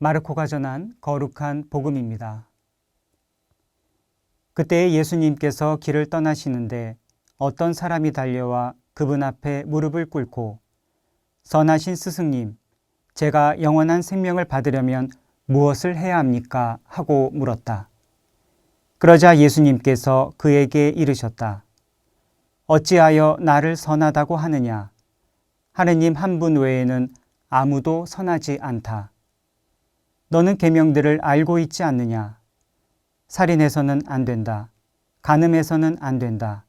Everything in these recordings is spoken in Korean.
마르코가 전한 거룩한 복음입니다. 그때 예수님께서 길을 떠나시는데 어떤 사람이 달려와 그분 앞에 무릎을 꿇고 선하신 스승님, 제가 영원한 생명을 받으려면 무엇을 해야 합니까? 하고 물었다. 그러자 예수님께서 그에게 이르셨다. 어찌하여 나를 선하다고 하느냐? 하느님 한 분 외에는 아무도 선하지 않다. 너는 계명들을 알고 있지 않느냐? 살인해서는 안 된다. 간음해서는 안 된다.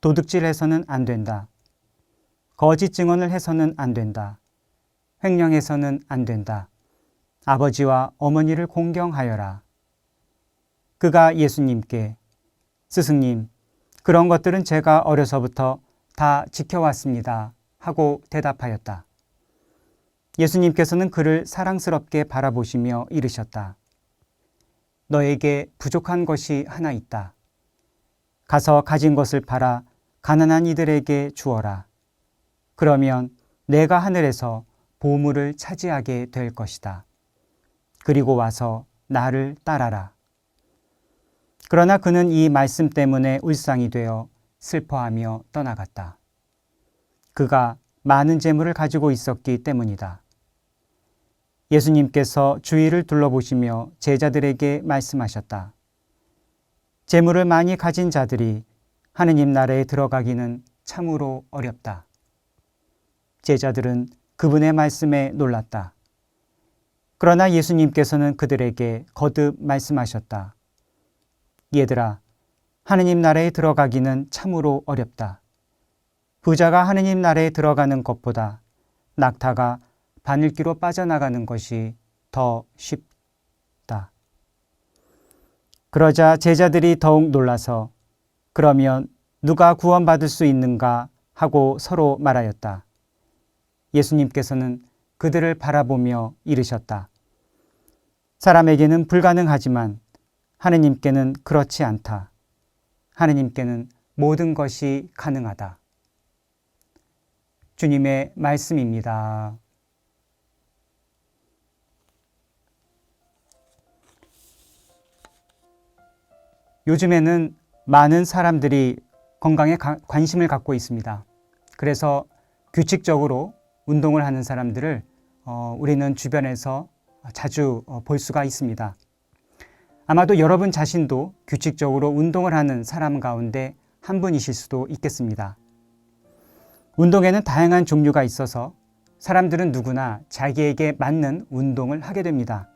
도둑질해서는 안 된다. 거짓 증언을 해서는 안 된다. 횡령해서는 안 된다. 아버지와 어머니를 공경하여라. 그가 예수님께 스승님, 그런 것들은 제가 어려서부터 다 지켜왔습니다. 하고 대답하였다. 예수님께서는 그를 사랑스럽게 바라보시며 이르셨다. 너에게 부족한 것이 하나 있다. 가서 가진 것을 팔아 가난한 이들에게 주어라. 그러면 내가 하늘에서 보물을 차지하게 될 것이다. 그리고 와서 나를 따라라. 그러나 그는 이 말씀 때문에 울상이 되어 슬퍼하며 떠나갔다. 그가 많은 재물을 가지고 있었기 때문이다. 예수님께서 주위를 둘러보시며 제자들에게 말씀하셨다. 재물을 많이 가진 자들이 하느님 나라에 들어가기는 참으로 어렵다. 제자들은 그분의 말씀에 놀랐다. 그러나 예수님께서는 그들에게 거듭 말씀하셨다. 얘들아, 하느님 나라에 들어가기는 참으로 어렵다. 부자가 하느님 나라에 들어가는 것보다 낙타가 바늘기로 빠져나가는 것이 더 쉽다. 그러자 제자들이 더욱 놀라서 그러면 누가 구원받을 수 있는가 하고 서로 말하였다. 예수님께서는 그들을 바라보며 이르셨다. 사람에게는 불가능하지만 하느님께는 그렇지 않다. 하느님께는 모든 것이 가능하다. 주님의 말씀입니다. 요즘에는 많은 사람들이 건강에 가, 관심을 갖고 있습니다. 그래서 규칙적으로 운동을 하는 사람들을 어, 우리는 주변에서 자주 어, 볼 수가 있습니다. 아마도 여러분 자신도 규칙적으로 운동을 하는 사람 가운데 한 분이실 수도 있겠습니다. 운동에는 다양한 종류가 있어서 사람들은 누구나 자기에게 맞는 운동을 하게 됩니다.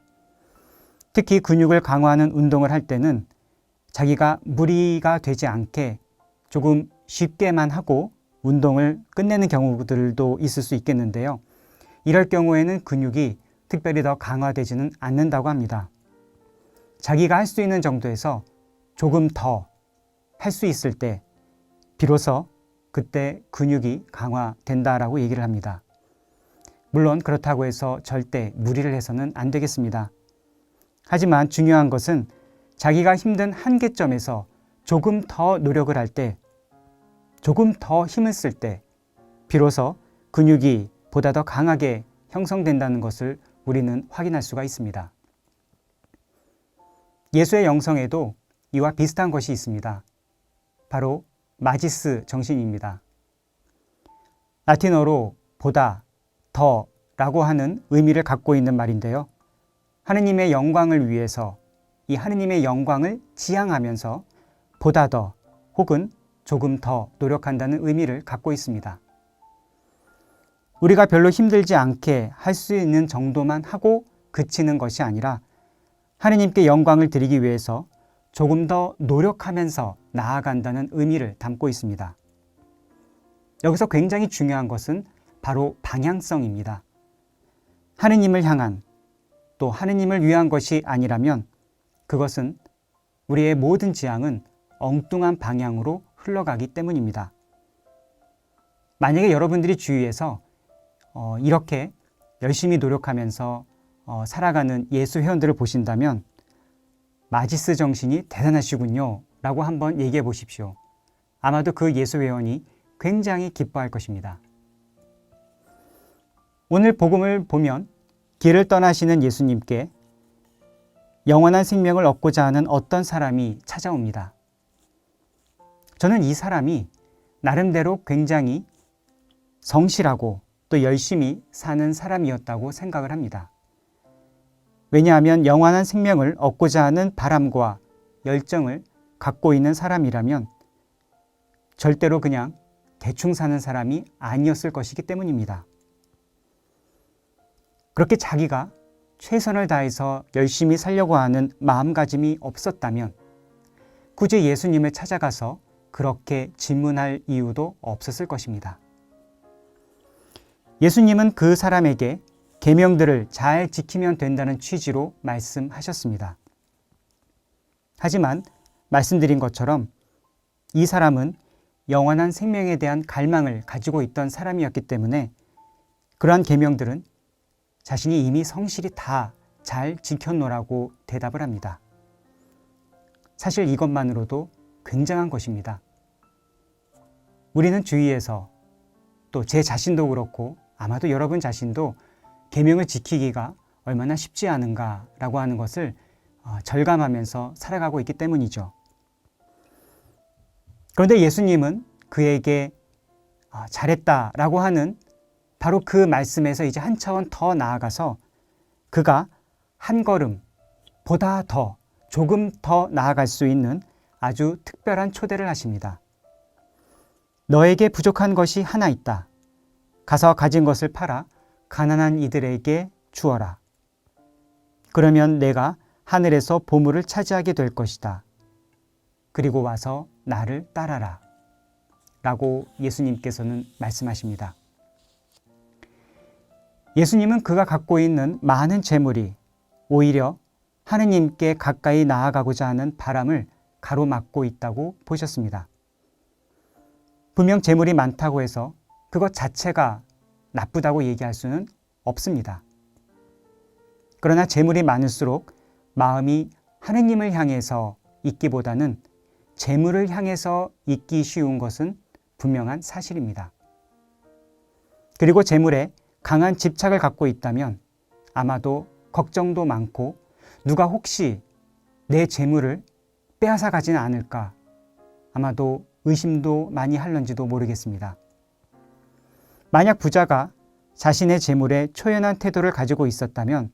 특히 근육을 강화하는 운동을 할 때는 자기가 무리가 되지 않게 조금 쉽게만 하고 운동을 끝내는 경우들도 있을 수 있겠는데요. 이럴 경우에는 근육이 특별히 더 강화되지는 않는다고 합니다. 자기가 할 수 있는 정도에서 조금 더 할 수 있을 때 비로소 그때 근육이 강화된다라고 얘기를 합니다. 물론 그렇다고 해서 절대 무리를 해서는 안 되겠습니다. 하지만 중요한 것은 자기가 힘든 한계점에서 조금 더 노력을 할 때, 조금 더 힘을 쓸 때, 비로소 근육이 보다 더 강하게 형성된다는 것을 우리는 확인할 수가 있습니다. 예수의 영성에도 이와 비슷한 것이 있습니다. 바로 마지스 정신입니다. 라틴어로 보다, 더 라고 하는 의미를 갖고 있는 말인데요. 하느님의 영광을 위해서 이 하느님의 영광을 지향하면서 보다 더 혹은 조금 더 노력한다는 의미를 갖고 있습니다. 우리가 별로 힘들지 않게 할 수 있는 정도만 하고 그치는 것이 아니라 하느님께 영광을 드리기 위해서 조금 더 노력하면서 나아간다는 의미를 담고 있습니다. 여기서 굉장히 중요한 것은 바로 방향성입니다. 하느님을 향한 또 하느님을 위한 것이 아니라면 그것은 우리의 모든 지향은 엉뚱한 방향으로 흘러가기 때문입니다. 만약에 여러분들이 주위에서 어, 이렇게 열심히 노력하면서 어, 살아가는 예수 회원들을 보신다면 마지스 정신이 대단하시군요. 라고 한번 얘기해 보십시오. 아마도 그 예수 회원이 굉장히 기뻐할 것입니다. 오늘 복음을 보면 길을 떠나시는 예수님께 영원한 생명을 얻고자 하는 어떤 사람이 찾아옵니다. 저는 이 사람이 나름대로 굉장히 성실하고 또 열심히 사는 사람이었다고 생각을 합니다. 왜냐하면 영원한 생명을 얻고자 하는 바람과 열정을 갖고 있는 사람이라면 절대로 그냥 대충 사는 사람이 아니었을 것이기 때문입니다. 그렇게 자기가 최선을 다해서 열심히 살려고 하는 마음가짐이 없었다면 굳이 예수님을 찾아가서 그렇게 질문할 이유도 없었을 것입니다. 예수님은 그 사람에게 계명들을 잘 지키면 된다는 취지로 말씀하셨습니다. 하지만 말씀드린 것처럼 이 사람은 영원한 생명에 대한 갈망을 가지고 있던 사람이었기 때문에 그러한 계명들은 자신이 이미 성실히 다 잘 지켰노라고 대답을 합니다. 사실 이것만으로도 굉장한 것입니다. 우리는 주위에서 또 제 자신도 그렇고 아마도 여러분 자신도 계명을 지키기가 얼마나 쉽지 않은가라고 하는 것을 어, 절감하면서 살아가고 있기 때문이죠. 그런데 예수님은 그에게 아, 잘했다라고 하는 바로 그 말씀에서 이제 한 차원 더 나아가서 그가 한 걸음 보다 더 조금 더 나아갈 수 있는 아주 특별한 초대를 하십니다. 너에게 부족한 것이 하나 있다. 가서 가진 것을 팔아 가난한 이들에게 주어라. 그러면 내가 하늘에서 보물을 차지하게 될 것이다. 그리고 와서 나를 따라라. 라고 예수님께서는 말씀하십니다. 예수님은 그가 갖고 있는 많은 재물이 오히려 하느님께 가까이 나아가고자 하는 바람을 가로막고 있다고 보셨습니다. 분명 재물이 많다고 해서 그것 자체가 나쁘다고 얘기할 수는 없습니다. 그러나 재물이 많을수록 마음이 하느님을 향해서 있기보다는 재물을 향해서 있기 쉬운 것은 분명한 사실입니다. 그리고 재물에 강한 집착을 갖고 있다면 아마도 걱정도 많고 누가 혹시 내 재물을 빼앗아 가지는 않을까 아마도 의심도 많이 할런지도 모르겠습니다. 만약 부자가 자신의 재물에 초연한 태도를 가지고 있었다면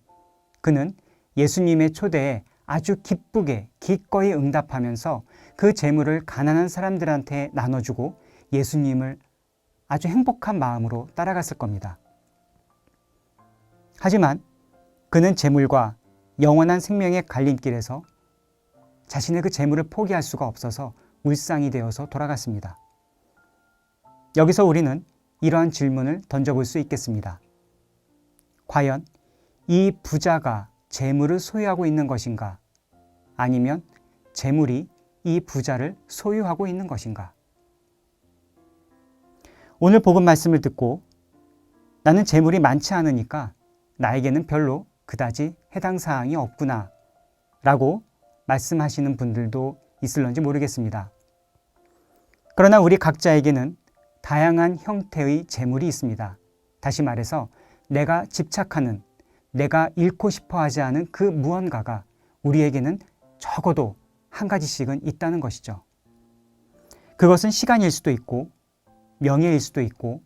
그는 예수님의 초대에 아주 기쁘게 기꺼이 응답하면서 그 재물을 가난한 사람들한테 나눠주고 예수님을 아주 행복한 마음으로 따라갔을 겁니다. 하지만 그는 재물과 영원한 생명의 갈림길에서 자신의 그 재물을 포기할 수가 없어서 울상이 되어서 돌아갔습니다. 여기서 우리는 이러한 질문을 던져볼 수 있겠습니다. 과연 이 부자가 재물을 소유하고 있는 것인가? 아니면 재물이 이 부자를 소유하고 있는 것인가? 오늘 복음 말씀을 듣고 나는 재물이 많지 않으니까 나에게는 별로 그다지 해당 사항이 없구나 라고 말씀하시는 분들도 있을런지 모르겠습니다. 그러나 우리 각자에게는 다양한 형태의 재물이 있습니다. 다시 말해서 내가 집착하는, 내가 잃고 싶어 하지 않은 그 무언가가 우리에게는 적어도 한 가지씩은 있다는 것이죠. 그것은 시간일 수도 있고, 명예일 수도 있고,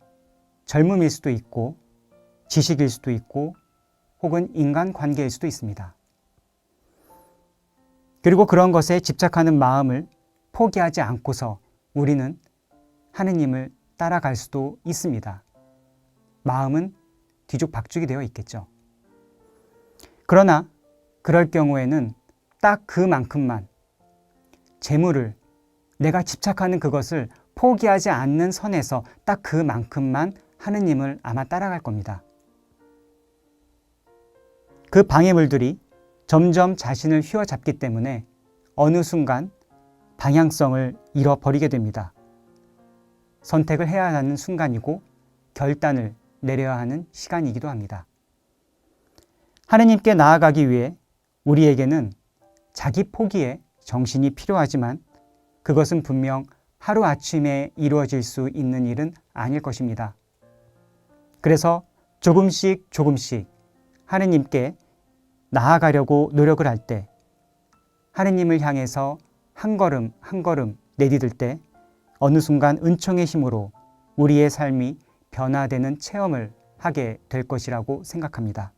젊음일 수도 있고, 지식일 수도 있고, 혹은 인간 관계일 수도 있습니다. 그리고 그런 것에 집착하는 마음을 포기하지 않고서 우리는 하느님을 따라갈 수도 있습니다. 마음은 뒤죽박죽이 되어 있겠죠. 그러나 그럴 경우에는 딱 그만큼만 재물을 내가 집착하는 그것을 포기하지 않는 선에서 딱 그만큼만 하느님을 아마 따라갈 겁니다. 그 방해물들이 점점 자신을 휘어잡기 때문에 어느 순간 방향성을 잃어버리게 됩니다. 선택을 해야 하는 순간이고 결단을 내려야 하는 시간이기도 합니다. 하느님께 나아가기 위해 우리에게는 자기 포기에 정신이 필요하지만 그것은 분명 하루아침에 이루어질 수 있는 일은 아닐 것입니다. 그래서 조금씩 조금씩 하느님께 나아가려고 노력을 할 때, 하느님을 향해서 한 걸음 한 걸음 내디딜 때, 어느 순간 은총의 힘으로 우리의 삶이 변화되는 체험을 하게 될 것이라고 생각합니다.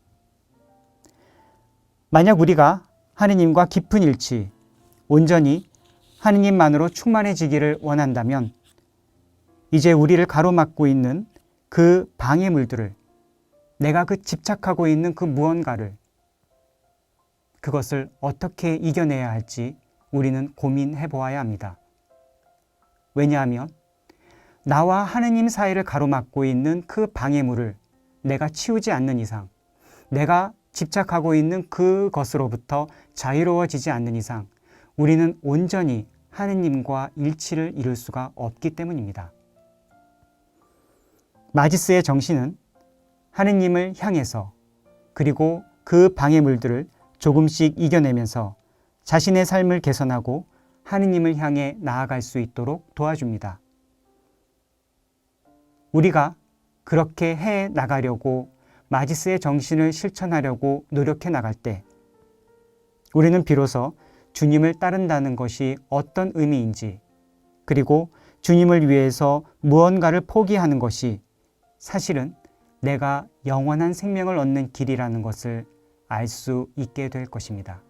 만약 우리가 하느님과 깊은 일치, 온전히 하느님만으로 충만해지기를 원한다면 이제 우리를 가로막고 있는 그 방해물들을 내가 그 집착하고 있는 그 무언가를 그것을 어떻게 이겨내야 할지 우리는 고민해 보아야 합니다. 왜냐하면 나와 하느님 사이를 가로막고 있는 그 방해물을 내가 치우지 않는 이상, 내가 집착하고 있는 그것으로부터 자유로워지지 않는 이상, 우리는 온전히 하느님과 일치를 이룰 수가 없기 때문입니다. 마지스의 정신은 하느님을 향해서 그리고 그 방해물들을 조금씩 이겨내면서 자신의 삶을 개선하고 하느님을 향해 나아갈 수 있도록 도와줍니다. 우리가 그렇게 해 나가려고 마지스의 정신을 실천하려고 노력해 나갈 때 우리는 비로소 주님을 따른다는 것이 어떤 의미인지 그리고 주님을 위해서 무언가를 포기하는 것이 사실은 내가 영원한 생명을 얻는 길이라는 것을 알 수 있게 될 것입니다.